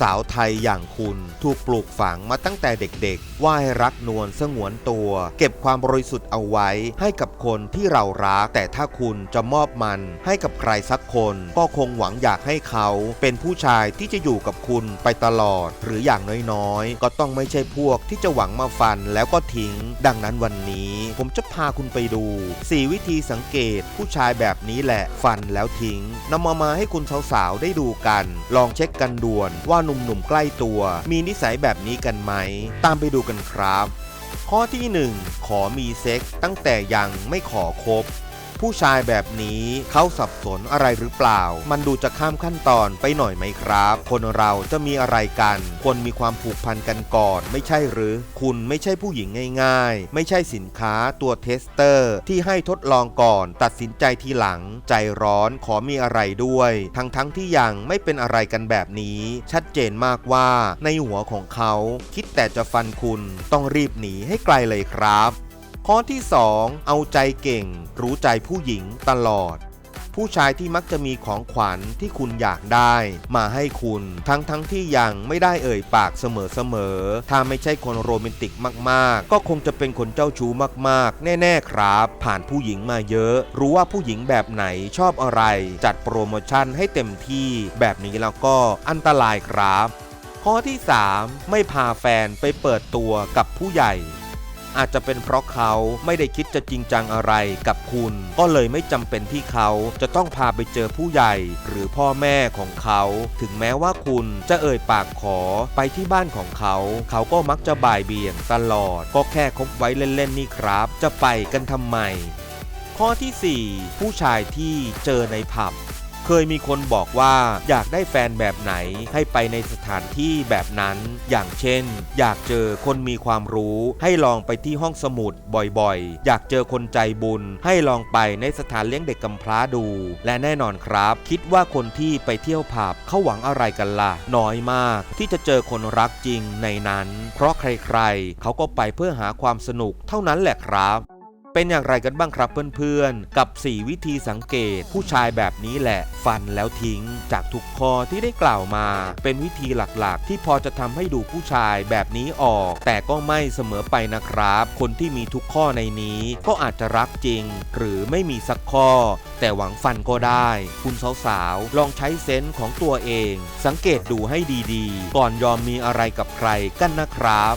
สาวไทยอย่างคุณถูกปลูกฝังมาตั้งแต่เด็กๆ ว่าให้รักนวลสงวนตัว เก็บความบริสุทธิ์เอาไว้ให้กับคนที่เรารัก แต่ถ้าคุณจะมอบมันให้กับใครสักคน ก็คงหวังอยากให้เขาเป็นผู้ชายที่จะอยู่กับคุณไปตลอด หรืออย่างน้อยๆ ก็ต้องไม่ใช่พวกที่จะหวังมาฟันแล้วก็ทิ้ง ดังนั้นวันนี้ ผมจะพาคุณไปดู 4 วิธีสังเกตผู้ชายแบบนี้แหละฟันแล้วทิ้งนำมามาให้คุณสาวๆได้ดูกัน ลองเช็คกันด่วนว่าหนุ่มๆใกล้ตัว มีนิสัยแบบนี้กันไหม ตามไปดูกันครับ ข้อที่ 1 ขอมีเซ็กตั้งแต่ยังไม่ขอคบ ผู้ชายแบบนี้เขาสับสนอะไรหรือเปล่า มันดูจะข้ามขั้นตอนไปหน่อยไหมครับ คนเราจะมีอะไรกันควรมีความผูกพันกันก่อน ไม่ใช่หรือ คุณไม่ใช่ผู้หญิงง่าย ๆ ไม่ใช่สินค้าตัวเทสเตอร์ ที่ให้ทดลองก่อน ตัดสินใจทีหลัง ใจร้อนขอมีอะไรด้วย ทั้งๆทที่ยังไม่เป็นอะไรกันแบบนี้ ชัดเจนมากว่าในหัวของเขา คิดแต่จะฟันคุณต้องรีบหนีให้ไกลเลยครับ ข้อที่ 2 เอาใจเก่ง รู้ใจผู้หญิงตลอด ผู้ชายที่มักจะมีของขวัญที่คุณอยากได้ มาให้คุณทั้งทั้งที่ยังไม่ได้เอ่ยปากเสมอๆถ้าไม่ใช่คนโรแมนติกมากๆ ก็คงจะเป็นคนเจ้าชู้มากๆ แน่ๆครับ ผ่านผู้หญิงมาเยอะ รู้ว่าผู้หญิงแบบไหนชอบอะไร จัดโปรโมชั่นให้เต็มที่แบบนี้แล้วก็อันตรายครับ ข้อที่ 3 ไม่พาแฟนไปเปิดตัวกับผู้ใหญ่ อาจจะเป็นเพราะเขาไม่ได้คิดจะจริงจังอะไรกับคุณ ก็เลยไม่จำเป็นที่เขาจะต้องพาไปเจอผู้ใหญ่ หรือพ่อแม่ของเขา ถึงแม้ว่าคุณจะเอ่ยปากขอไปที่บ้านของเขา เขาก็มักจะบ่ายเบี่ยงตลอด ก็แค่คบไว้เล่นๆนี่ครับ จะไปกันทำไม ข้อที่ 4 ผู้ชายที่เจอในผับ เคยมีคนบอกว่าอยากได้แฟนแบบไหนให้ไปในสถานที่แบบนั้น อย่างเช่น อยากเจอคนมีความรู้ให้ลองไปที่ห้องสมุดบ่อยๆ อยากเจอคนใจบุญ ให้ลองไปในสถานเลี้ยงเด็กกำพร้าดู และแน่นอนครับ คิดว่าคนที่ไปเที่ยวผับเขาหวังอะไรกันล่ะ น้อยมากที่จะเจอคนรักจริงในนั้น เพราะใครๆ เขาก็ไปเพื่อหาความสนุกเท่านั้นแหละครับ เป็นอย่างไรกันบ้างครับเพื่อนๆ กับ 4 วิธีสังเกต ผู้ชายแบบนี้แหละ ฟันแล้วทิ้ง จากทุกข้อที่ได้กล่าวมา เป็นวิธีหลักๆ ที่พอจะทำให้ดูผู้ชายแบบนี้ออก แต่ก็ไม่เสมอไปนะครับ คนที่มีทุกข้อในนี้ ก็อาจจะรักจริง หรือไม่มีสักข้อ แต่หวังฟันก็ได้ คุณสาวๆลองใช้เซนส์ของตัวเอง สังเกตดูให้ดีๆ ก่อนยอมมีอะไรกับใครกันนะครับ